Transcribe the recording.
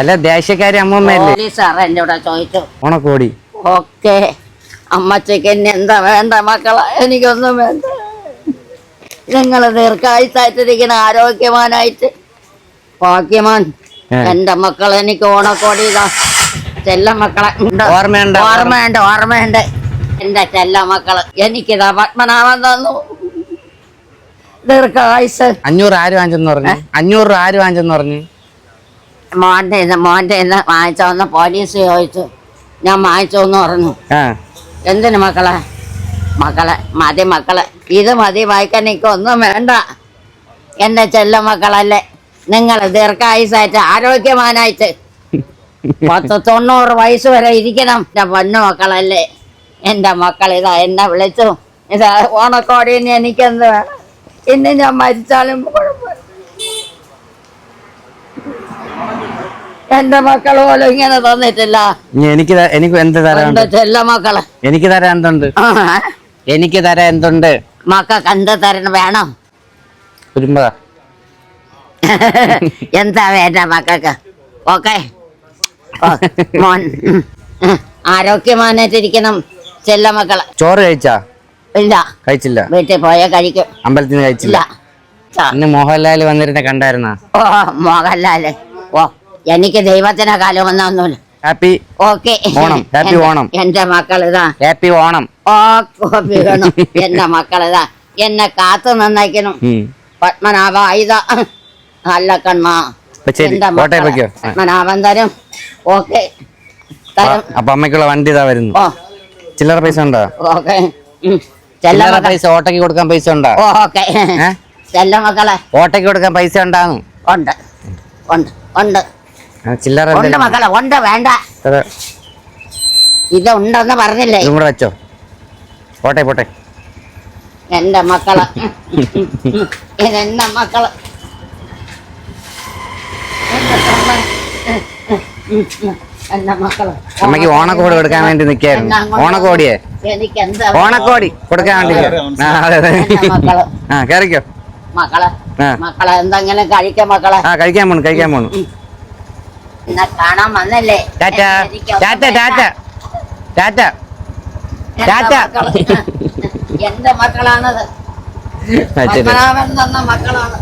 അല്ല ദേശക്കാരി അമ്മമ്മല്ലേ പോലീസാറ് എന്നോട് ചോദിച്ചു. ഓണക്കോടി. ഓക്കെ. അമ്മച്ചക്ക് എന്നെ എന്താ വേണ്ട മക്കള? എനിക്കൊന്നും വേണ്ട. നിങ്ങൾ ദീർഘായുസായിട്ടിരിക്കുന്ന ആരോഗ്യവാനായിട്ട്. ഭാഗ്യമാൻ. എന്റെ മക്കൾ എനിക്ക് ഓണക്കോടി ചെല്ല മക്കളെ. ഓർമ്മയുണ്ട്. ഓർമ്മയുണ്ട് ഓർമ്മയുണ്ട്. എന്റെ ചെല്ല മക്കൾ എനിക്കിതാ പത്മനാഭൻ തന്നു. ദീർഘായുസ്. അഞ്ഞൂറ് ആര് വാങ്ങിച്ചെന്ന് പറഞ്ഞു? അഞ്ഞൂറ് ആര് വാങ്ങിച്ചെന്ന് പറഞ്ഞു? മോന്റെ ഇന്ന് മോന്റെ ഇന്ന് വാങ്ങിച്ചോന്ന് പോലീസ് ചോദിച്ചു. ഞാൻ വാങ്ങിച്ചു എന്ന് പറഞ്ഞു. എന്തിനു മക്കളെ? മക്കളെ മതി മക്കളെ. ഇത് മതി വായിക്കാൻ എനിക്ക് ഒന്നും വേണ്ട. എന്റെ ചെല്ല മക്കളല്ലേ. നിങ്ങൾ ദീർഘായുസായിട്ട് ആരോഗ്യവാനായിട്ട് പത്ത് തൊണ്ണൂറ് വയസ്സ് വരെ ഇരിക്കണം. എന്റെ പൊന്നു മക്കളല്ലേ. എന്റെ മക്കൾ ഇതാ എന്നെ വിളിച്ചു. ഇതാ ഓണക്കോടിന് എനിക്കെന്ത് വേണം? ഇന്ന് ഞാൻ മരിച്ചാലും എന്റെ മക്കൾ പോലും ഇങ്ങനെ തന്നിട്ടില്ല. എനിക്ക് എനിക്ക് എന്ത് തരാ എല്ലാ മക്കൾ. എനിക്ക് തരാൻ എന്തുണ്ട്? എനിക്ക് തരാൻ എന്തുണ്ട്? മക്ക കണ്ട തരണം വേണം? എന്താ വേണ്ട മക്കൾക്ക്? ഓക്കെ. മോൻ. ആരോഗ്യമാനായിട്ടിരിക്കണം ചെല്ല മക്കൾ. ചോറ് കഴിച്ചാ? ഇല്ല. കഴിച്ചില്ല. വീട്ടിൽ പോയാ കഴിക്കും. അമ്പലത്തിൽ നിന്ന് കഴിച്ചില്ല മോഹൻലാൽ ഇന്ന് മോഹൻലാൽ വന്നിരുന്ന കണ്ടായിരുന്ന? ഓ മോഹൻലാൽ. ഓ. എനിക്ക് ദൈവത്തിനെ കാലം വന്നൊന്നുമില്ല happy okay Onam, happy Onam. എന്റെ മക്കൾ ഇതാ ഹാപ്പി ഓണം. ഓക്കെ വേണം. എന്റെ മക്കൾ ഇതാ എന്നെ കാത്തു നന്നാക്കണം. പത്മനാഭ ഇതാ. നല്ല കണ്ണാ. പത്മനാഭൻ തരും. ഓക്കെ അപ്പൊ അമ്മയ്ക്കുള്ള വണ്ടി ഇതാ വരുന്നു. ചില്ലറ പൈസ ഉണ്ടോ? ഓക്കെ. ചില്ലറ പൈസ ഓട്ടയ്ക്ക് കൊടുക്കാൻ പൈസ ഉണ്ടോ? ഓക്കെ? ചെല്ല മക്കളെ. ഓട്ടയ്ക്ക് കൊടുക്കാൻ പൈസ ഉണ്ടാകും ഉണ്ട്. ഉണ്ട്. ഉണ്ട്. ചില്ലറ ഉണ്ട് മക്കളെ ഉണ്ട് വേണ്ട. ഇത് ഉണ്ടെന്ന് പറഞ്ഞില്ലേ? ഇതും കൂടെ വെച്ചോ. പോട്ടെ പോട്ടെ. എന്റെ മക്കൾ. മക്കൾ. എന്റെ തള്ളൻ. എന്റെ ഓണക്കോടി കൊടുക്കാൻ വേണ്ടി നിക്കായിരുന്നു ഓണക്കോടിയെ? ഓണക്കോടി കൊടുക്കാൻ വേണ്ടി ആ കയറിക്കോ. മക്കളെ. മക്കളെ എന്തെങ്കിലും കഴിക്കാം മക്കളെ. ആ കഴിക്കാൻ പോണു കഴിക്കാൻ പോണു. കാണാൻ വന്നല്ലേ? ടാറ്റ ടാറ്റ ടാറ്റ ടാറ്റ. ടാറ്റ. എന്റെ മക്കളാണത്? ആ, തന്ന മക്കളാണ്.